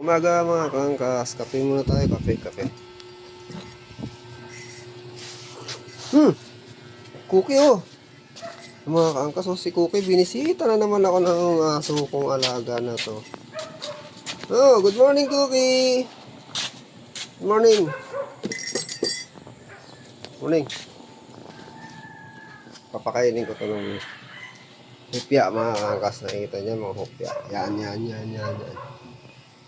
Umaga mga kangkas, kape muna tayo, kape, kape. Hmm, Cookie oh. Mga kaangkas, oh, si Cookie, binisita na naman ako ng aso kong alaga na to. Oh, good morning Cookie! Good morning! Morning! Papakainin ko to ng hupya mga kaangkas. Nakikita niya mga hupya. Yan, yan, yan, yan, yan.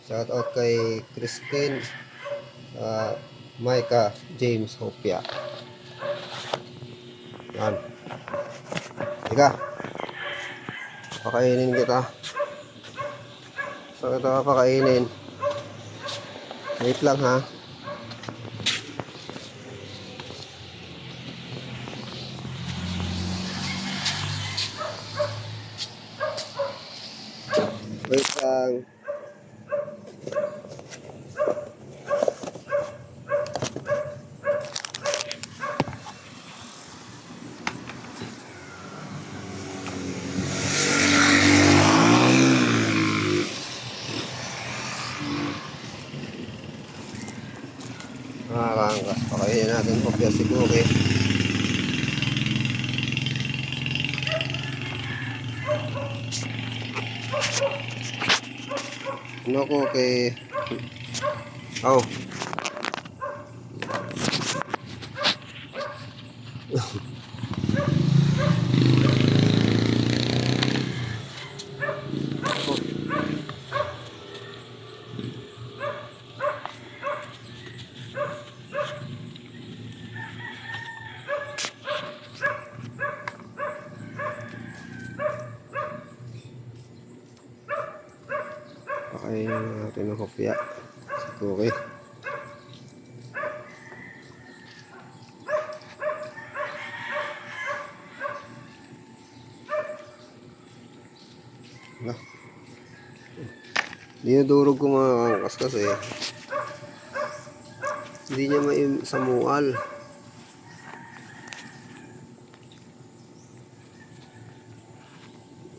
Shout out kay Christine uh, Micah James Hopia. Yan. Teka. Pakainin kita. Saan kita pakainin? Wait lang ha. Wait lang. Mga kaangkas, pakainin natin kopya si Cookie. Ano Cookie? Oh. Pakainin natin ng kopya si Cookie. Wala. Dinudurog ko mga kangkas kasi hindi niya may samual.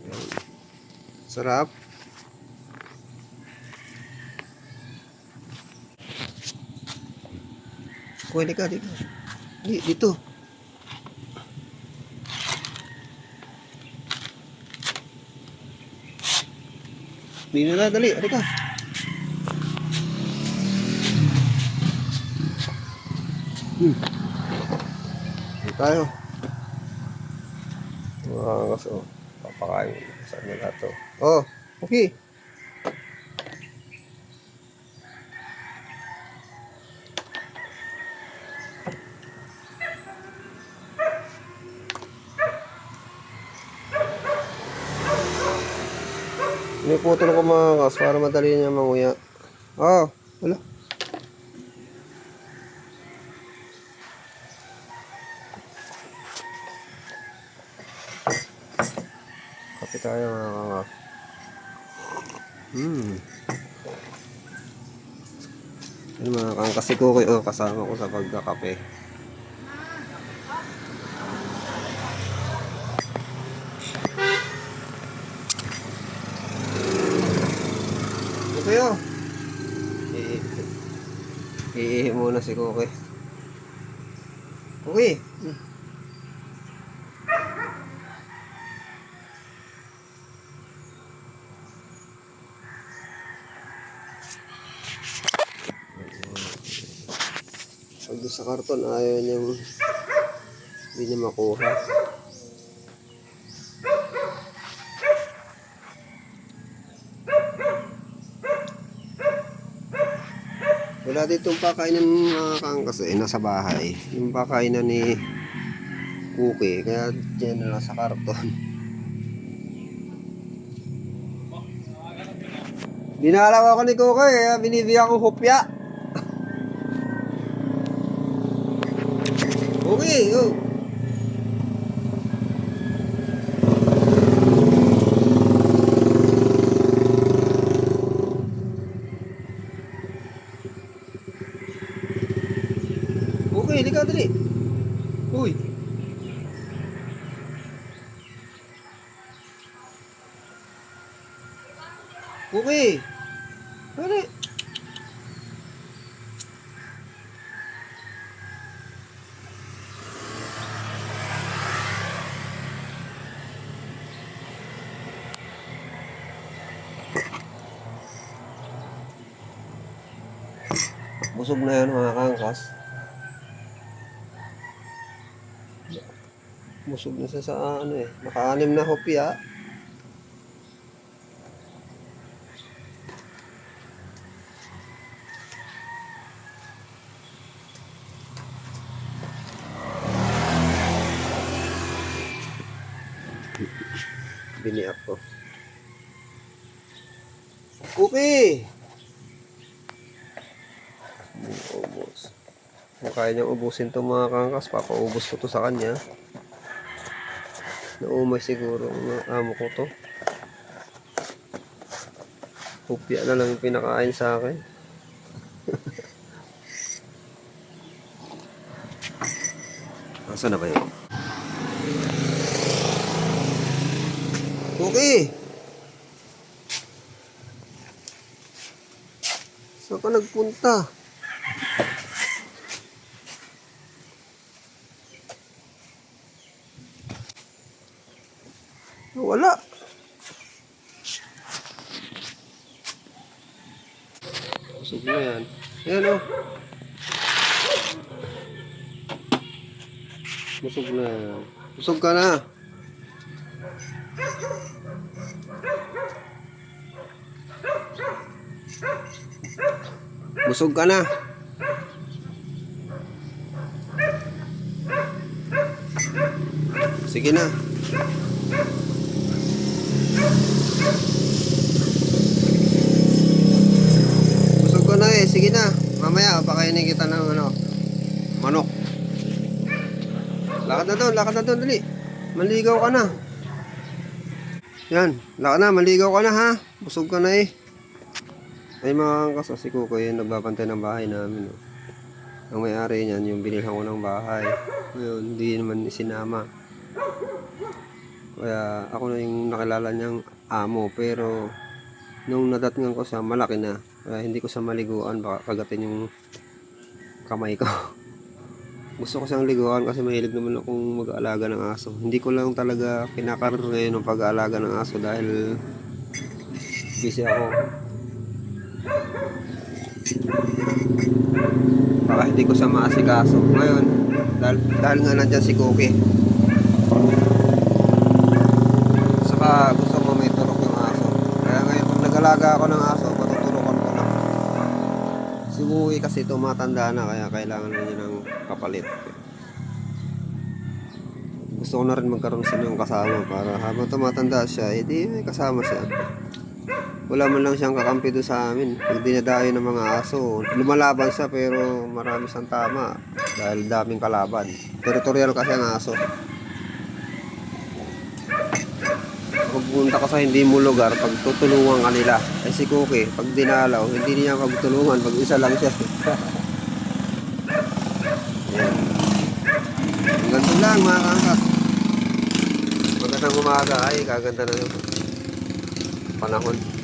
Yan. Sarap. Di ka, di ka. Di, dito. Di na na, dali. Di ka. Hmm. Di tayo. Mga kaso. Papakain. Saan na to? Oh, okay. Piniputol ko mga kas para madali niya manguya. Oh, wala. Kape tayo mga kas. Hmm. Ano mga kang kasi ko oh, kasama ko sa pagkakape. Okay oh. Eh, Iihi muna si Koke. Koke. Hmm. Pag sa karton, ayaw niya hindi niya makuha. Wala ditong pakainan mga kangkas eh, nasa bahay. Yung pakainan ni Cookie, kaya dyan na sa karton. Dinalaw ako ni Cookie, kaya binibigyan ko hopya. Cookie, oh. Okay, hindi ka dali. Uy. Okay. Dali. Busog na yan mga kangkas. Busog na siya sa ano eh. Nakaanim na hopya. Biniak ko. Cookie! Ubus. Kung kaya niyang ubusin to mga kangkas, papaubos ko to sa kanya. Naumay siguro ang amo ko to. Hupya na lang yung pinakain sa akin. Nasaan na ba yun? Cookie! Saan ka nagpunta? Wala. Busog na yan. Yan o. Busog na yan. Busog ka na. Busog ka na. Sige na. Busog ko na eh. Sige na. Mamaya, pakainin kita ng ano, manok. Lakad na doon, lakad na doon, dali. Maligaw ka na. Yan, lakad na, maligaw ka na ha. Busog ka na eh. Ay mga kaso, si Kuko yun, nagbabantay ng bahay namin. Oh. Ang may-ari niyan, yung binilhan ko ng bahay. Ngayon, hindi naman sinama. Kaya ako na yung nakilala niyang amo, pero nung nadatngan ko siya, malaki na. Kaya hindi ko siya maliguan, baka kagatin yung kamay ko. Gusto ko siyang liguan kasi mahilig naman akong mag-aalaga ng aso. Hindi ko lang talaga kinakaroon ngayon ng pag-aalaga ng aso dahil busy ako. Baka hindi ko siya maasikaso. Ngayon, dahil, dahil nga nandyan si Cookie. Saka gusto ko may turok yung aso. Kaya ngayon pag nag-alaga ako ng aso, patuturukan ko na. Si Cookie kasi tumatanda na kaya kailangan na niya ng kapalit. Gusto ko na rin magkaroon siya ng kasama para habang tumatanda siya, edi may kasama siya. Wala man lang siyang kakampi doon sa amin. Pag dinadayo ng mga aso, lumalaban siya pero marami siyang tama dahil daming kalaban. Territorial kasi ang aso. Pag pumunta ka sa hindi mo lugar, pag tutulungan ka nila, ay si Cookie, pag dinalaw, hindi niya pagtulungan, pag isa lang siya. Yan. Doon lang mga kangkas. Magandang umaga, ay kaganda na yung panahon.